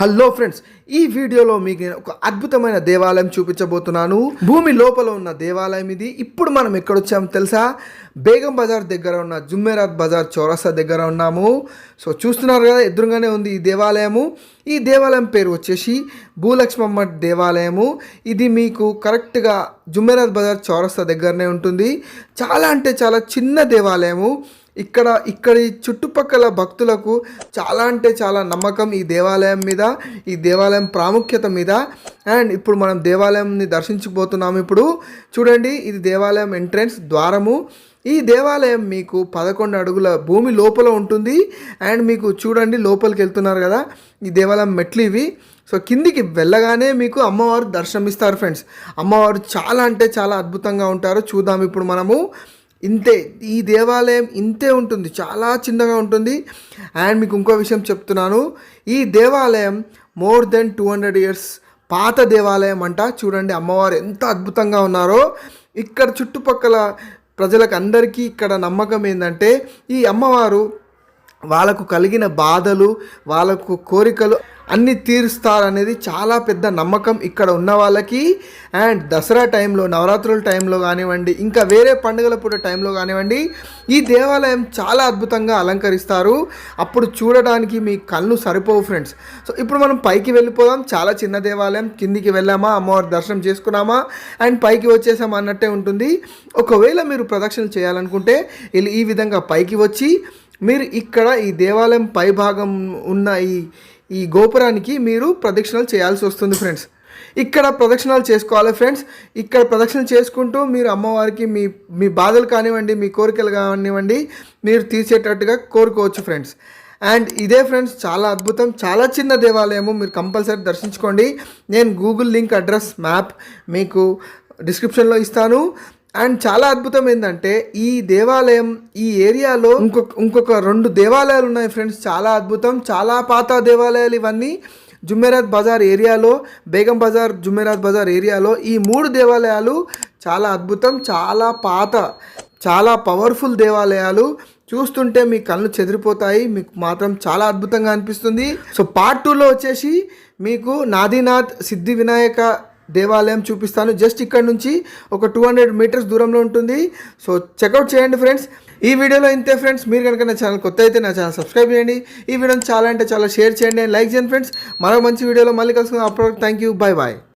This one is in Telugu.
హలో ఫ్రెండ్స్ ఈ వీడియోలో మీకు నేను ఒక అద్భుతమైన దేవాలయం చూపించబోతున్నాను. భూమి లోపల ఉన్న దేవాలయం ఇది. ఇప్పుడు మనం ఎక్కడొచ్చాము తెలుసా? బేగం బజార్ దగ్గర ఉన్న జుమ్మేరాత్ బజార్ చౌరస్తా దగ్గర ఉన్నాము. సో చూస్తున్నారు కదా ఎదురుగానే ఉంది ఈ దేవాలయము. ఈ దేవాలయం పేరు వచ్చేసి భూలక్ష్మమ్మ దేవాలయము. ఇది మీకు కరెక్ట్గా జుమ్మేరాత్ బజార్ చౌరస్తా దగ్గరనే ఉంటుంది. చాలా అంటే చాలా చిన్న దేవాలయము. ఇక్కడ ఇక్కడి చుట్టుపక్కల భక్తులకు చాలా అంటే చాలా నమ్మకం ఈ దేవాలయం మీద ఈ దేవాలయం ప్రాముఖ్యత మీద. అండ్ ఇప్పుడు మనం దేవాలయంని దర్శించబోతున్నాము ఇప్పుడు. చూడండి ఇది దేవాలయం ఎంట్రన్స్ ద్వారము. ఈ దేవాలయం మీకు పదకొండు అడుగుల భూమి లోపల ఉంటుంది. అండ్ మీకు చూడండి లోపలికి వెళ్తున్నారు కదా ఈ దేవాలయం మెట్లు ఇవి. సో కిందికి వెళ్ళగానే మీకు అమ్మవారు దర్శనమిస్తారు ఫ్రెండ్స్. అమ్మవారు చాలా అంటే చాలా అద్భుతంగా ఉంటారు. చూద్దాం ఇప్పుడు మనము. ఇంతే ఈ దేవాలయం ఇంతే ఉంటుంది చాలా చిన్నగా ఉంటుంది. అండ్ మీకు ఇంకో విషయం చెప్తున్నాను ఈ దేవాలయం more than two hundred years పాత దేవాలయం అంట. చూడండి అమ్మవారు ఎంత అద్భుతంగా ఉన్నారో. ఇక్కడ చుట్టుపక్కల ప్రజలకు అందరికీ ఇక్కడ నమ్మకం ఏంటంటే ఈ అమ్మవారు వాళ్ళకు కలిగిన బాధలు వాళ్ళకు కోరికలు అన్ని తీరుస్తారనేది చాలా పెద్ద నమ్మకం ఇక్కడ ఉన్న వాళ్ళకి. అండ్ దసరా టైంలో నవరాత్రుల టైంలో కానివ్వండి ఇంకా వేరే పండుగల పూట టైంలో కానివ్వండి ఈ దేవాలయం చాలా అద్భుతంగా అలంకరిస్తారు. అప్పుడు చూడడానికి మీ కళ్ళు సరిపోవు ఫ్రెండ్స్. సో ఇప్పుడు మనం పైకి వెళ్ళిపోదాం. చాలా చిన్న దేవాలయం. కిందికి వెళ్ళామా? అమ్మవారి దర్శనం చేసుకున్నామా? అండ్ పైకి వచ్చేసామా అన్నట్టే ఉంటుంది. ఒకవేళ మీరు ప్రదక్షిణలు చేయాలనుకుంటే ఈ విధంగా పైకి వచ్చి మీరు ఇక్కడ ఈ దేవాలయం పై భాగం ఉన్న ఈ ఈ గోపురానికి మీరు ప్రదక్షిణలు చేయాల్సి వస్తుంది ఫ్రెండ్స్ ఇక్కడ ప్రదక్షిణాలు చేసుకోవాలి ఫ్రెండ్స్ ఇక్కడ ప్రదక్షిణలు చేసుకుంటూ మీరు అమ్మవారికి మీ మీ బాధలు కానివ్వండి మీ కోరికలు కానివ్వండి మీరు తీర్చేటట్టుగా కోరుకోవచ్చు ఫ్రెండ్స్ అండ్ ఇదే ఫ్రెండ్స్ చాలా అద్భుతం. చాలా చిన్న దేవాలయము మీరు కంపల్సరీ దర్శించుకోండి. నేను గూగుల్ లింక్ అడ్రస్ మ్యాప్ మీకు డిస్క్రిప్షన్లో ఇస్తాను. అండ్ చాలా అద్భుతం ఏంటంటే ఈ దేవాలయం ఈ ఏరియాలో ఇంకొక ఇంకొక రెండు దేవాలయాలు ఉన్నాయి ఫ్రెండ్స్. చాలా అద్భుతం. చాలా పాత దేవాలయాలు ఇవన్నీ. జుమెరాత్ బజార్ ఏరియాలో బేగం బజార్ జుమెరాత్ బజార్ ఏరియాలో ఈ మూడు దేవాలయాలు చాలా అద్భుతం. చాలా పాత చాలా పవర్ఫుల్ దేవాలయాలు. చూస్తుంటే మీ కళ్ళు చెదిరిపోతాయి. మీకు మాత్రం చాలా అద్భుతంగా అనిపిస్తుంది. సో పార్ట్ టూలో వచ్చేసి మీకు నాదినాథ్ సిద్ధి వినాయక దేవాలయం చూపిస్తాను. జస్ట్ ఇక్కడ నుంచి ఒక టూ హండ్రెడ్ మీటర్స్ దూరంలో ఉంటుంది. సో చెక్అవుట్ చేయండి ఫ్రెండ్స్ ఈ వీడియోలో ఇంతే ఫ్రెండ్స్ మీరు కనుక నా ఛానల్ కొత్త అయితే నా ఛానల్ సబ్స్క్రైబ్ చేయండి. ఈ వీడియోని చాలా అంటే చాలా షేర్ చేయండి. లైక్ చేయండి ఫ్రెండ్స్ మరో మంచి వీడియోలో మళ్ళీ కలుసుకుందాం. అప్పుడు థ్యాంక్ యూ బాయ్ బాయ్